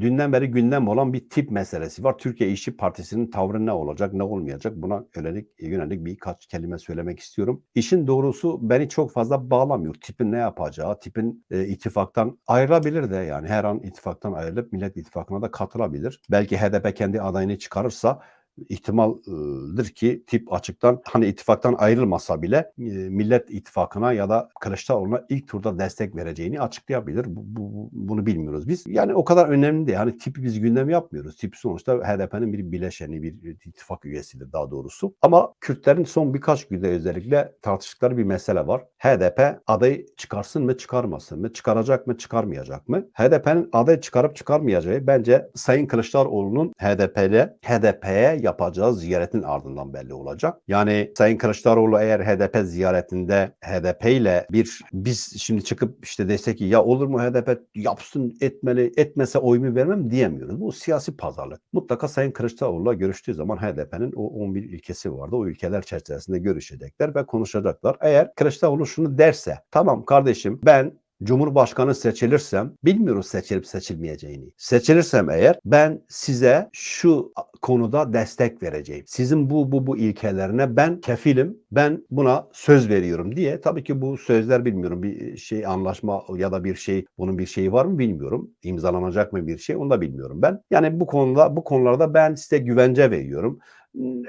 dünden beri gündem olan bir tip meselesi var. Türkiye İşçi Partisi'nin tavrı ne olacak, ne olmayacak? Buna yönelik, yönelik birkaç kelime söylemek istiyorum. İşin doğrusu beni çok fazla bağlamıyor. Tipin ne yapacağı, tipin e, ittifaktan ayrılabilir de yani her an ittifaktan ayrılıp Millet İttifakı'na da katılabilir. Belki HDP kendi adayını çıkarırsa ihtimaldir ki tip açıktan hani ittifaktan ayrılmasa bile e, Millet İttifakı'na ya da Kılıçdaroğlu'na ilk turda destek vereceğini açıklayabilir. Bu, bu- bunu bilmiyoruz biz. Yani o kadar önemli değil. Hani tipi biz gündem yapmıyoruz. Tip sonuçta HDP'nin bir bileşeni, bir ittifak üyesidir daha doğrusu. Ama Kürtlerin son birkaç günde özellikle tartıştıkları bir mesele var. HDP adayı çıkarsın mı çıkarmasın mı? Çıkaracak mı çıkarmayacak mı? HDP'nin adayı çıkarıp çıkarmayacağı bence Sayın Kılıçdaroğlu'nun HDP'le HDP'ye yapacağı ziyaretin ardından belli olacak. Yani Sayın Kılıçdaroğlu eğer HDP ziyaretinde HDP ile bir biz şimdi çıkıp işte desek ki ya olur mu HDP yapsın etmeli etmese oyumu vermem diyemiyoruz. Bu siyasi pazarlık. Mutlaka Sayın Kılıçdaroğlu'la görüştüğü zaman HDP'nin o 11 ilkesi vardı. O ilkeler çerçevesinde görüşecekler ve konuşacaklar. Eğer Kılıçdaroğlu şunu derse tamam kardeşim ben Cumhurbaşkanı seçilirsem bilmiyoruz seçilip seçilmeyeceğini. Seçilirsem eğer ben size şu konuda destek vereceğim. Sizin bu bu bu ilkelerine ben kefilim. Ben buna söz veriyorum diye. Tabii ki bu sözler bilmiyorum bir şey anlaşma ya da bir şey bunun bir şeyi var mı bilmiyorum. İmzalanacak mı bir şey onu da bilmiyorum ben. Yani bu konuda bu konularda ben size güvence veriyorum.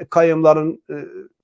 Kayımların e,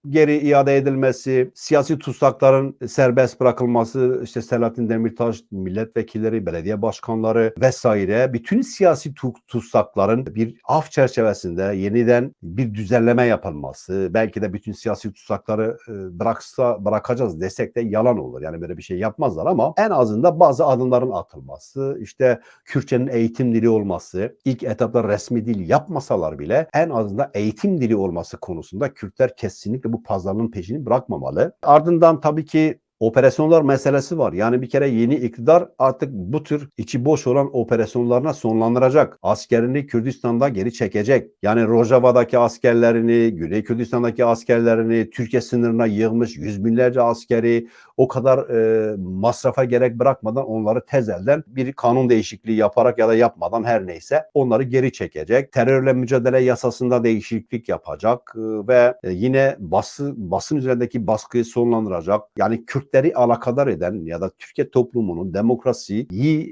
geri iade edilmesi, siyasi tutsakların serbest bırakılması, işte Selahattin Demirtaş milletvekilleri, belediye başkanları vesaire bütün siyasi tu- tutsakların bir af çerçevesinde yeniden bir düzenleme yapılması, belki de bütün siyasi tutsakları e, bıraksa bırakacağız desek de yalan olur. Yani böyle bir şey yapmazlar ama en azından bazı adımların atılması, işte Kürtçenin eğitim dili olması, ilk etapta resmi dil yapmasalar bile en azından eğitim dili olması konusunda Kürtler kesinlikle bu pazarlığın peşini bırakmamalı. Ardından tabii ki operasyonlar meselesi var. Yani bir kere yeni iktidar artık bu tür içi boş olan operasyonlarına sonlandıracak. Askerini Kürdistan'da geri çekecek. Yani Rojava'daki askerlerini, Güney Kürdistan'daki askerlerini, Türkiye sınırına yığmış yüz binlerce askeri o kadar e, masrafa gerek bırakmadan onları tez elden bir kanun değişikliği yaparak ya da yapmadan her neyse onları geri çekecek. Terörle mücadele yasasında değişiklik yapacak e, ve e, yine bası, basın üzerindeki baskıyı sonlandıracak. Yani Kürtleri alakadar eden ya da Türkiye toplumunun demokrasiyi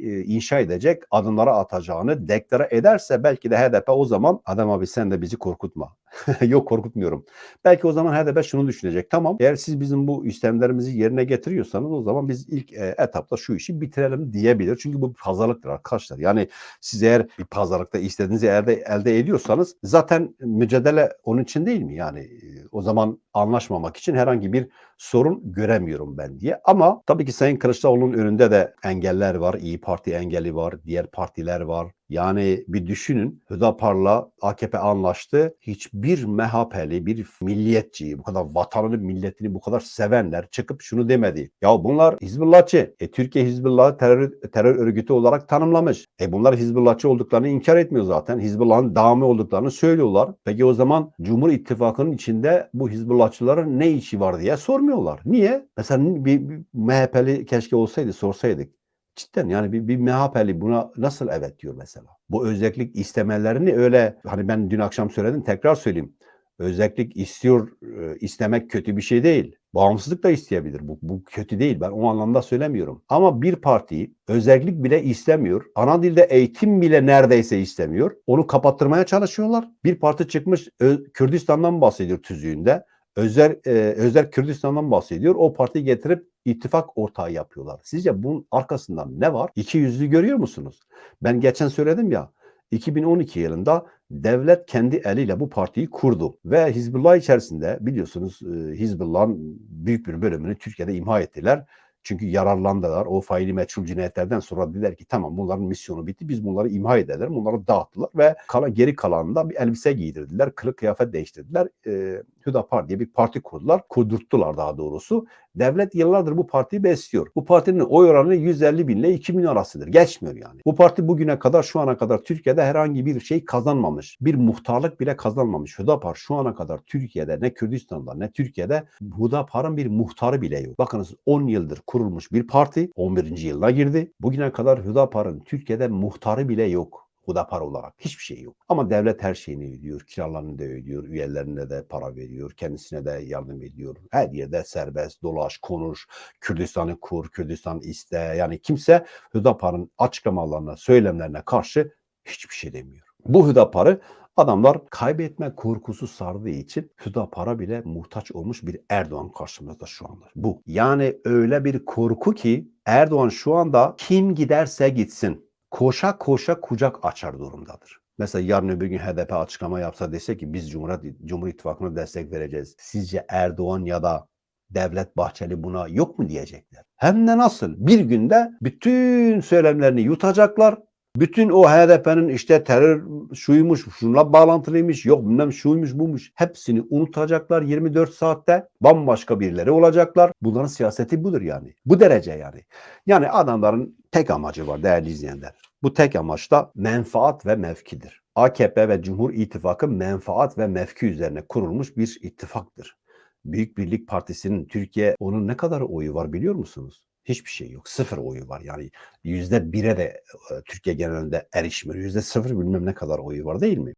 e, inşa edecek adımlara atacağını deklare ederse belki de HDP o zaman adam abi sen de bizi korkutma. Yok korkutmuyorum. Belki o zaman HDP şunu düşünecek. Tamam eğer siz bizim bu istemlerimizi yerine getiriyorsanız o zaman biz ilk e, etapta şu işi bitirelim diyebilir. Çünkü bu bir pazarlıktır arkadaşlar. Yani siz eğer bir pazarlıkta istediğinizi elde, elde ediyorsanız zaten mücadele onun için değil mi? Yani e, o zaman anlaşmamak için herhangi bir sorun göremiyorum ben diye. Ama tabii ki Sayın Kılıçdaroğlu'nun önünde de engeller var. İyi Parti engeli var. Diğer partiler var. Yani bir düşünün Hüdapar'la AKP anlaştı. Hiçbir MHP'li, bir milliyetçi, bu kadar vatanını, milletini bu kadar sevenler çıkıp şunu demedi. Ya bunlar Hizbullahçı. E, Türkiye Hizbullah'ı terör, terör örgütü olarak tanımlamış. E bunlar Hizbullahçı olduklarını inkar etmiyor zaten. Hizbullah'ın devamı olduklarını söylüyorlar. Peki o zaman Cumhur İttifakı'nın içinde bu Hizbullahçıların ne işi var diye sormuyorlar. Niye? Mesela bir, bir MHP'li keşke olsaydı sorsaydık. Cidden yani bir, bir MHP'li buna nasıl evet diyor mesela. Bu özellik istemelerini öyle hani ben dün akşam söyledim tekrar söyleyeyim. Özellik istiyor e, istemek kötü bir şey değil. Bağımsızlık da isteyebilir. Bu, bu kötü değil. Ben o anlamda söylemiyorum. Ama bir parti özellik bile istemiyor. Ana dilde eğitim bile neredeyse istemiyor. Onu kapattırmaya çalışıyorlar. Bir parti çıkmış Kürdistan'dan bahsediyor tüzüğünde. Özel, e, Özel Kürdistan'dan bahsediyor. O partiyi getirip ittifak ortağı yapıyorlar. Sizce bunun arkasından ne var? İki yüzlü görüyor musunuz? Ben geçen söyledim ya 2012 yılında devlet kendi eliyle bu partiyi kurdu ve Hizbullah içerisinde biliyorsunuz e, Hizbullah'ın büyük bir bölümünü Türkiye'de imha ettiler. Çünkü yararlandılar. O faili meçhul cinayetlerden sonra dediler ki tamam bunların misyonu bitti. Biz bunları imha edelim. Bunları dağıttılar ve kala, geri kalanında bir elbise giydirdiler. Kılık kıyafet değiştirdiler. E, Hüdapar diye bir parti kurdular. Kurdurttular daha doğrusu. Devlet yıllardır bu partiyi besliyor. Bu partinin oy oranı 150 bin ile 2 bin arasıdır. Geçmiyor yani. Bu parti bugüne kadar şu ana kadar Türkiye'de herhangi bir şey kazanmamış. Bir muhtarlık bile kazanmamış. Hüdapar şu ana kadar Türkiye'de ne Kürdistan'da ne Türkiye'de Hüdapar'ın bir muhtarı bile yok. Bakınız 10 yıldır kurulmuş bir parti 11. yılına girdi. Bugüne kadar Hüdapar'ın Türkiye'de muhtarı bile yok. Hudapar olarak hiçbir şey yok. Ama devlet her şeyini ödüyor. Kiralarını da ödüyor. Üyelerine de para veriyor. Kendisine de yardım ediyor. Her yerde serbest dolaş, konuş. Kürdistan'ı kur, Kürdistan iste. Yani kimse Hüdapar'ın açıklamalarına, söylemlerine karşı hiçbir şey demiyor. Bu Hüdapar'ı adamlar kaybetme korkusu sardığı için Hüdapar'a bile muhtaç olmuş bir Erdoğan karşımızda şu anda. Bu. Yani öyle bir korku ki Erdoğan şu anda kim giderse gitsin koşa koşa kucak açar durumdadır. Mesela yarın öbür gün HDP açıklama yapsa dese ki biz Cumhuriyet, Cumhur İttifakı'na destek vereceğiz. Sizce Erdoğan ya da Devlet Bahçeli buna yok mu diyecekler. Hem de nasıl? Bir günde bütün söylemlerini yutacaklar. Bütün o HDP'nin işte terör şuymuş, şunla bağlantılıymış, yok bilmem şuymuş buymuş. Hepsini unutacaklar 24 saatte. Bambaşka birileri olacaklar. Bunların siyaseti budur yani. Bu derece yani. Yani adamların tek amacı var değerli izleyenler. Bu tek amaç da menfaat ve mevkidir. AKP ve Cumhur İttifakı menfaat ve mevki üzerine kurulmuş bir ittifaktır. Büyük Birlik Partisi'nin Türkiye onun ne kadar oyu var biliyor musunuz? Hiçbir şey yok. Sıfır oyu var. Yani yüzde bire de Türkiye genelinde erişmiyor. Yüzde sıfır bilmem ne kadar oyu var değil mi?